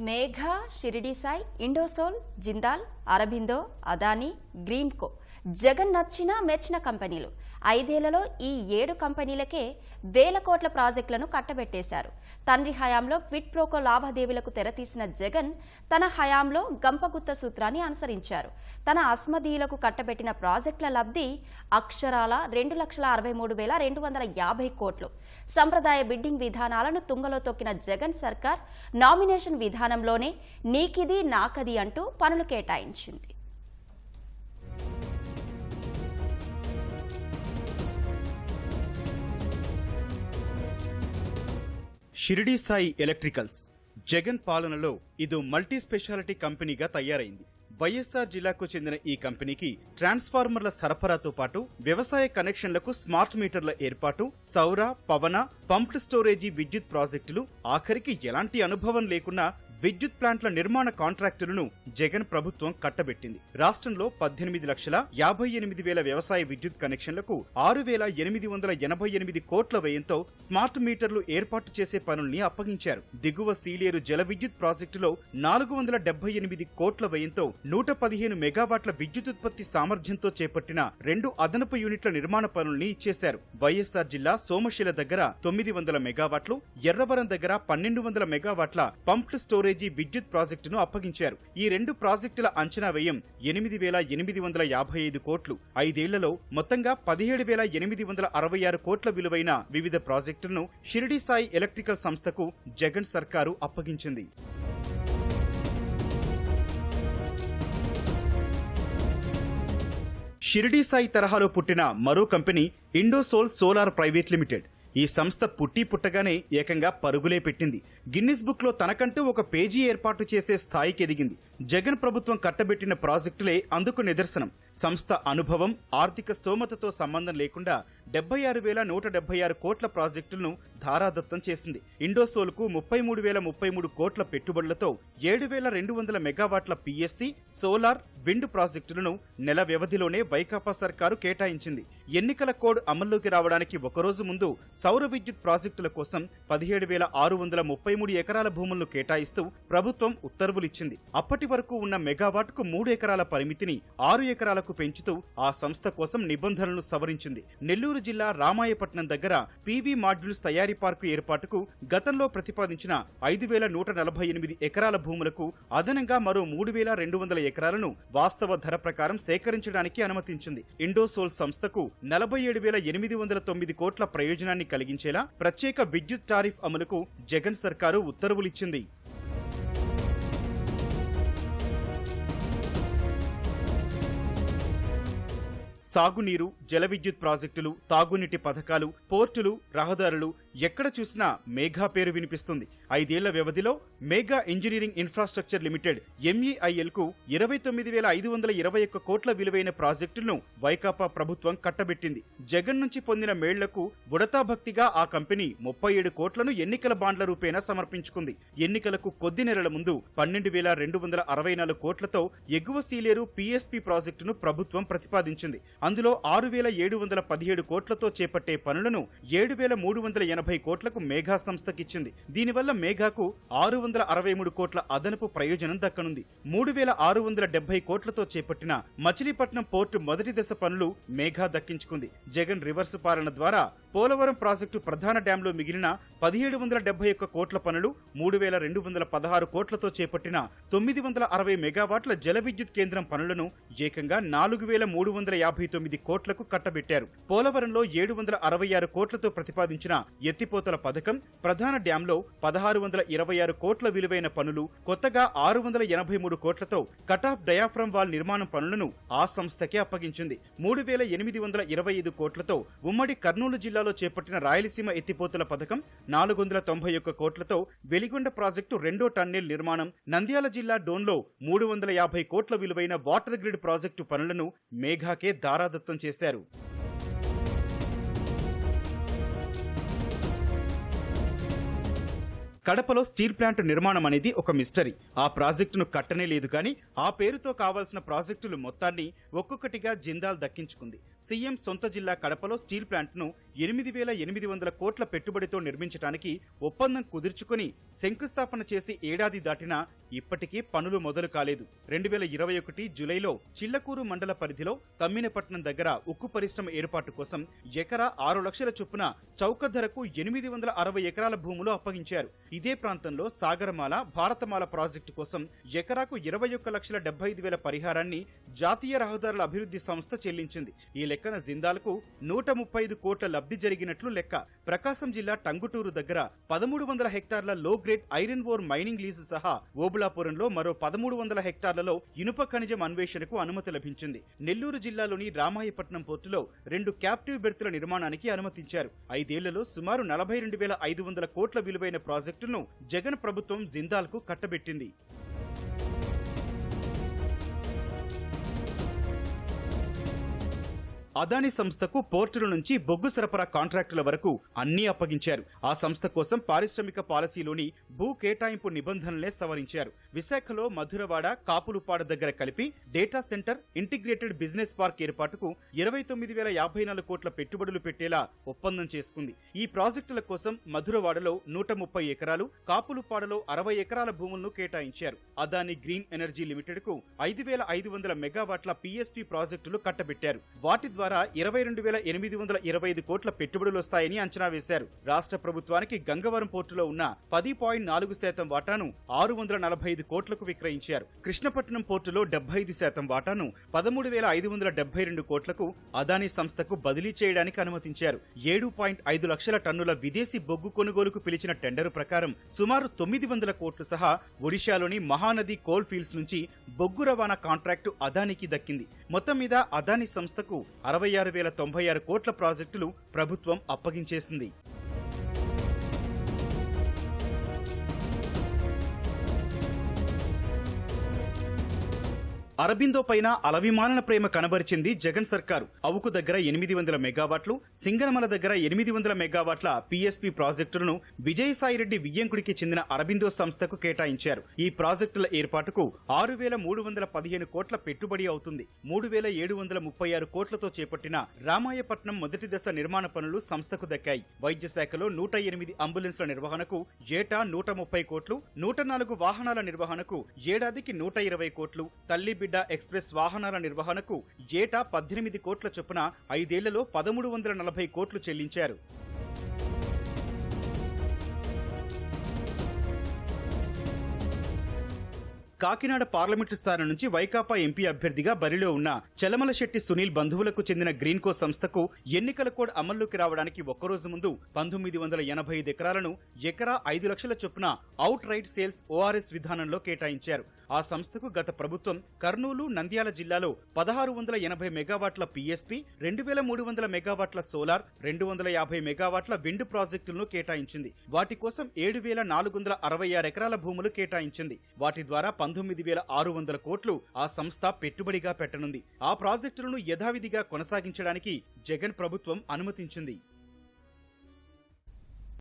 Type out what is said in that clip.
మేఘ షిరిడి సాయి ఇండోసోల్ జిందాల్ అరబిందో అదానీ గ్రీన్కో. జగన్ నచ్చిన మెచ్చిన కంపెనీలు. ఐదేళ్ళలో ఈ ఏడు కంపెనీలకే వేల కోట్ల ప్రాజెక్టులను కట్టబెట్టేశారు. తండ్రి హయాంలో క్విట్ ప్రోకో లావాదేవీలకు తెరతీసిన జగన్ తన హయాంలో గంపగుత్త సూత్రాన్ని అనుసరించారు. తన అస్మదీయులకు కట్టబెట్టిన ప్రాజెక్టుల లబ్ధి అక్షరాల రెండు లక్షల అరవై మూడు వేల రెండు వందల యాభై కోట్లు. సంప్రదాయ బిడ్డింగ్ విధానాలను తుంగలో తొక్కిన జగన్ సర్కార్ నామినేషన్ విధానంలోనే నీకిది నాకది అంటూ పనులు కేటాయించింది. షిరిడి సాయి ఎలక్ట్రికల్స్. జగన్ పాలనలో ఇది మల్టీ స్పెషాలిటీ కంపెనీగా తయారైంది. వైఎస్ఆర్ జిల్లాకు చెందిన ఈ కంపెనీకి ట్రాన్స్ఫార్మర్ల సరఫరాతో పాటు వ్యవసాయ కనెక్షన్లకు స్మార్ట్ మీటర్ల ఏర్పాటు సౌర పవన పంప్డ్ స్టోరేజీ విద్యుత్ ప్రాజెక్టులు ఆఖరికి ఎలాంటి అనుభవం లేకున్నా విద్యుత్ ప్లాంట్ల నిర్మాణ కాంట్రాక్టులను జగన్ ప్రభుత్వం కట్టబెట్టింది. రాష్ట్రంలో పద్దెనిమిది లక్షల యాభై ఎనిమిది వేల వ్యవసాయ విద్యుత్ కనెక్షన్లకు ఆరు వేల ఎనిమిది వందల ఎనభై ఎనిమిది కోట్ల వ్యయంతో స్మార్ట్ మీటర్లు ఏర్పాటు చేసే పనుల్ని అప్పగించారు. దిగువ సీలేరు జల విద్యుత్ ప్రాజెక్టులో నాలుగు వందల డెబ్బై ఎనిమిది కోట్ల వ్యయంతో నూట పదిహేను మెగావాట్ల విద్యుత్ ఉత్పత్తి సామర్థ్యంతో చేపట్టిన రెండు అదనపు యూనిట్ల నిర్మాణ పనుల్ని ఇచ్చేశారు. వైఎస్ఆర్ జిల్లా సోమశిల దగ్గర తొమ్మిది వందల మెగావాట్లు ఎర్రవరం దగ్గర పన్నెండు వందల మెగావాట్ల పంప్డ్ స్టోరేజ్ విద్యుత్ ప్రాజెక్టును అప్పగించారు. ఈ రెండు ప్రాజెక్టుల అంచనా వ్యయం ఎనిమిది వేల ఎనిమిది వందల యాభై ఐదు కోట్లు. ఐదేళ్ళలో మొత్తంగా పదిహేడు వేల ఎనిమిది వందల అరవై ఆరు కోట్ల విలువైన వివిధ ప్రాజెక్టులను షిరిడి సాయి ఎలక్ట్రికల్ సంస్థకు జగన్ సర్కారు అప్పగించింది. షిరిడి సాయి తరహాలో పుట్టిన మరో company Indosol solar private limited. ఈ సంస్థ పుట్టి పుట్టగానే ఏకంగా పరుగులే పెట్టింది. గిన్నిస్ బుక్లో తనకంటూ ఒక పేజీ ఏర్పాటు చేసే స్థాయికి ఎదిగింది జగన్ ప్రభుత్వం కట్టబెట్టిన ప్రాజెక్టులే అందుకు నిదర్శనం. సంస్థ అనుభవం ఆర్థిక స్తోమతతో సంబంధం లేకుండా డెబ్బై ఆరు వేల నూట డెబ్బై ఆరు కోట్ల ప్రాజెక్టులను ధారాదత్తం చేసింది. ఇండోసోల్కు ముప్పై మూడు వేల ముప్పై మూడు కోట్ల పెట్టుబడులతో ఏడు వేల రెండు వందల మెగావాట్ల పీఎస్సీ సోలార్ విండ్ ప్రాజెక్టులను నెల వ్యవధిలోనే వైకాపా సర్కారు కేటాయించింది. ఎన్నికల కోడ్ అమల్లోకి రావడానికి ఒకరోజు ముందు సౌర విద్యుత్ ప్రాజెక్టుల కోసం పదిహేడు వేల ఆరు వందల ముప్పై మూడు ఎకరాల భూములను కేటాయిస్తూ ప్రభుత్వం ఉత్తర్వులిచ్చింది. అప్పటి వరకు ఉన్న మెగావాట్కు మూడు ఎకరాల పరిమితిని ఆరు ఎకరాలకు పెంచుతూ ఆ సంస్థ కోసం నిబంధనలను సవరించింది. నెల్లూరు జిల్లా రామాయపట్నం దగ్గర పీవీ మాడ్యూల్స్ తయారీ పార్కు ఏర్పాటుకు గతంలో ప్రతిపాదించిన ఐదు వేల నూట నలభై ఎనిమిది ఎకరాల భూములకు అదనంగా మరో మూడు వేల రెండు వందల ఎకరాలను వాస్తవ ధర ప్రకారం సేకరించడానికి అనుమతించింది. ఇండోసోల్ సంస్థకు నలభై ఏడు వేల ఎనిమిది వందల తొమ్మిది కోట్ల ప్రయోజనాన్ని కలిగించేలా ప్రత్యేక విద్యుత్ టారిఫ్ అమలుకు జగన్ సర్కారు ఉత్తర్వులిచ్చింది. సాగునీరు జలవిద్యుత్ ప్రాజెక్టులు తాగునీటి పథకాలు పోర్టులు రహదారులు ఎక్కడ చూసినా మేఘా పేరు వినిపిస్తుంది. ఐదేళ్ళ వ్యవధిలో మేఘా ఇంజనీరింగ్ ఇన్ఫ్రాస్ట్రక్చర్ లిమిటెడ్ ఎంఈఐఎల్కు ఇరవై తొమ్మిది వేల ఐదు వందల ఇరవై ఒక్క కోట్ల విలువైన ప్రాజెక్టులను వైకాపా ప్రభుత్వం కట్టబెట్టింది. జగన్ నుంచి పొందిన మేళ్ళకు బుడతా భక్తిగా ఆ కంపెనీ ముప్పై ఏడు కోట్లను ఎన్నికల బాండ్ల రూపేణా సమర్పించుకుంది. ఎన్నికలకు కొద్ది నెలల ముందు పన్నెండు వేల రెండు వందల అరవై నాలుగు కోట్లతో ఎగువ సీలేరు పీఎస్పీ ప్రాజెక్టును ప్రభుత్వం ప్రతిపాదించింది. అందులో ఆరు వేల ఏడు వందల పదిహేడు కోట్లతో చేపట్టే పనులను ఏడు వేల మూడు వందల ఎనభై కోట్లకు మేఘా సంస్థకిచ్చింది. దీనివల్ల మేఘాకు ఆరు వందల అరవై మూడు కోట్ల అదనపు ప్రయోజనం దక్కనుంది. మూడు వేల ఆరు వందల డెబ్బై కోట్లతో చేపట్టిన మచిలీపట్నం పోర్టు మొదటి దశ పనులు మేఘా దక్కించుకుంది. జగన్ రివర్స్ పాలన ద్వారా పోలవరం ప్రాజెక్టు ప్రధాన డ్యాంలో మిగిలిన పదిహేడు వందల డెబ్బై ఒక్క కోట్ల పనులు మూడు వేల రెండు వందల పదహారు కోట్లతో చేపట్టిన తొమ్మిది వందల అరవై మెగావాట్ల జల విద్యుత్ కేంద్రం పనులను ఏకంగా నాలుగు వేల మూడు వందల యాభై తొమ్మిది కోట్లకు కట్టబెట్టారు. పోలవరంలో ఏడు వందల అరవై ఆరు కోట్లతో ప్రతిపాదించిన ఎత్తిపోతల పథకం ప్రధాన డ్యాంలో పదహారు వందల ఇరవై ఆరు కోట్ల విలువైన పనులు కొత్తగా ఆరు వందల ఎనభై మూడు కోట్లతో కటాఫ్ డయాఫ్రమ్ వాల్ నిర్మాణం పనులను ఆ సంస్థకే అప్పగించింది. మూడు వేల ఎనిమిది వందల ఇరవై ఐదు కోట్లతో ఉమ్మడి కర్నూలు జిల్లాలో చేపట్టిన రాయలసీమ ఎత్తిపోతల పథకం నాలుగు వందల తొంభై ఒక్క కోట్లతో వెలిగొండ ప్రాజెక్టు రెండో టన్నెల్ నిర్మాణం నంద్యాల జిల్లా డోన్లో మూడు వందల యాభై కోట్ల విలువైన వాటర్ గ్రిడ్ ప్రాజెక్టు పనులను మేఘాకే దారాదత్తం చేశారు. కడపలో స్టీల్ ప్లాంట్ నిర్మాణం అనేది ఒక మిస్టరీ. ఆ ప్రాజెక్టును కట్టనే లేదు కానీ ఆ పేరుతో కావాల్సిన ప్రాజెక్టులు మొత్తాన్ని ఒక్కొక్కటిగా జిందాల్ దక్కించుకుంది. సీఎం సొంత జిల్లా కడపలో స్టీల్ ప్లాంట్ను ఎనిమిది వేల ఎనిమిది వందల కోట్ల పెట్టుబడితో నిర్మించడానికి ఒప్పందం కుదుర్చుకుని శంకుస్థాపన చేసి ఏడాది దాటినా ఇప్పటికీ పనులు మొదలు కాలేదు. రెండు వేల ఇరవై ఒకటి జూలైలో చిల్లకూరు మండల పరిధిలో తమ్మినపట్నం దగ్గర ఉక్కు పరిశ్రమ ఏర్పాటు కోసం ఎకరా ఆరు లక్షల చొప్పున చౌక ధరకు ఎనిమిది వందల అరవై ఎకరాల భూములు అప్పగించారు. ఇదే ప్రాంతంలో సాగరమాల భారతమాల ప్రాజెక్టు కోసం ఎకరాకు ఇరవై ఒక్క లక్షల డెబ్బై ఐదు వేల పరిహారాన్ని జాతీయ రహదారుల అభివృద్ధి సంస్థ చెల్లించింది. ఈ లెక్కన జిందాల్కు నూట ముప్పై ఐదు కోట్ల లబ్ధి జరిగినట్లు లెక్క. ప్రకాశం జిల్లా టంగుటూరు దగ్గర పదమూడు వందల హెక్టార్ల లో grade iron ore mining lease సహా ఓబులాపురంలో మరో పదమూడు వందల హెక్టార్లలో ఇనుప ఖనిజం అన్వేషణకు అనుమతి లభించింది. నెల్లూరు జిల్లాలోని రామాయపట్నం పోర్టులో రెండు క్యాప్టివ్ బెర్తుల నిర్మాణానికి అనుమతించారు. ఐదేళ్ళలో సుమారు నలభై రెండు వేల ఐదు వందల కోట్ల విలువైన ప్రాజెక్టును జగన్ ప్రభుత్వం జిందాల్కు కట్టబెట్టింది. అదాని సంస్థకు పోర్టుల నుంచి బొగ్గు సరఫరా కాంట్రాక్టుల వరకు అన్నీ అప్పగించారు. ఆ సంస్థ కోసం పారిశ్రామిక పాలసీలోని భూ కేటాయింపు నిబంధనలే సవరించారు. విశాఖలో మధురవాడ కాపులుపాడ దగ్గర కలిపి data centre integrated business park ఏర్పాటుకు ఇరవై తొమ్మిది వేల యాభై నాలుగు కోట్ల పెట్టుబడులు పెట్టేలా ఒప్పందం చేసుకుంది. ఈ ప్రాజెక్టుల కోసం మధురవాడలో నూట ముప్పై ఎకరాలు కాపులుపాడలో అరవై ఎకరాల భూములను కేటాయించారు. అదాని గ్రీన్ ఎనర్జీ లిమిటెడ్కు ఐదు వేల ఐదు వందల మెగావాట్ల పిఎస్పి ప్రాజెక్టులు కట్టబెట్టారు. వాటి ద్వారా ఇరవై రెండు వేల ఎనిమిది వందల ఇరవై ఐదు కోట్ల పెట్టుబడులు వస్తాయని అంచనా వేశారు. రాష్ట్ర ప్రభుత్వానికి గంగవరం పోర్టులో ఉన్న పది పాయింట్ నాలుగు శాతం వాటాను ఆరు వందల నలభై ఐదు కోట్లకు విక్రయించారు. కృష్ణపట్నం పోర్టులో డెబ్బై ఐదు శాతం వాటాను పదమూడు వేల ఐదు వందల డెబ్బై రెండు కోట్లకు అదానీ సంస్థకు బదిలీ చేయడానికి అనుమతించారు. ఏడు పాయింట్ ఐదు లక్షల టన్నుల విదేశీ బొగ్గు కొనుగోలుకు పిలిచిన టెండరు ప్రకారం సుమారు తొమ్మిది వందల కోట్లు సహా ఒడిశాలోని మహానది కోల్ ఫీల్డ్స్ నుంచి బొగ్గు రవాణా కాంట్రాక్టు అదానికి దక్కింది. మొత్తం మీద అదానీ సంస్థకు అరవై ఆరు వేల తొంభై ఆరు కోట్ల ప్రాజెక్టులు ప్రభుత్వం అప్పగించేసింది. అరబిందో పైన అలవిమానన ప్రేమ కనబరిచింది జగన్ సర్కారు. అవుకు దగ్గర ఎనిమిది వందల మెగావాట్లు సింగనమల దగ్గర ఎనిమిది వందల మెగావాట్ల పిఎస్పి ప్రాజెక్టులను విజయసాయిరెడ్డి వియ్యంకుడికి చెందిన అరబిందో సంస్థకు కేటాయించారు. ఈ ప్రాజెక్టుల ఏర్పాటుకు ఆరు వేల మూడు వందల పదిహేను కోట్ల పెట్టుబడి అవుతుంది. మూడు వేల ఏడు వందల ముప్పై ఆరు కోట్లతో చేపట్టిన రామాయపట్నం మొదటి దశ నిర్మాణ పనులు సంస్థకు దక్కాయి. వైద్య శాఖలో నూట ఎనిమిది అంబులెన్స్ల నిర్వహణకు ఏటా నూట ముప్పై కోట్లు నూట నాలుగు వాహనాల నిర్వహణకు ఏడాదికి నూట ఇరవై కోట్లు తల్లి బిడ్డ ఎక్స్ప్రెస్ వాహనాల నిర్వహణకు ఏటా పద్దెనిమిది కోట్ల చొప్పున ఐదేళ్ళలో పదమూడు వందల నలభై కోట్లు చెల్లించారు. కాకినాడ పార్లమెంటు స్థానం నుంచి వైకాపా ఎంపీ అభ్యర్థిగా బరిలో ఉన్న చలమల శెట్టి సునీల్ బంధువులకు చెందిన గ్రీన్కో సంస్థకు ఎన్నికల కోడ్ అమల్లోకి రావడానికి ఒక్కరోజు ముందు పంతొమ్మిది వందల ఎనభై ఐదు ఎకరాలను ఎకరా ఐదు లక్షల చొప్పున అవుట్ రైట్ సేల్స్ ఓఆర్ఎస్ విధానంలో కేటాయించారు. ఆ సంస్థకు గత ప్రభుత్వం కర్నూలు నంద్యాల జిల్లాలో పదహారు వందల ఎనభై మెగావాట్ల పీఎస్పీ రెండు వేల మూడు వందల మెగావాట్ల సోలార్ రెండు వందల యాభై మెగావాట్ల విండ్ ప్రాజెక్టులను కేటాయించింది. వాటి కోసం ఏడు వేల నాలుగు వందల అరవై ఆరు ఎకరాల భూములు కేటాయించింది. వాటి ద్వారా పంతొమ్మిది వేల ఆరు వందల కోట్లు ఆ సంస్థ పెట్టుబడిగా పెట్టనుంది. ఆ ప్రాజెక్టులను యథావిధిగా కొనసాగించడానికి జగన్ ప్రభుత్వం అనుమతించింది.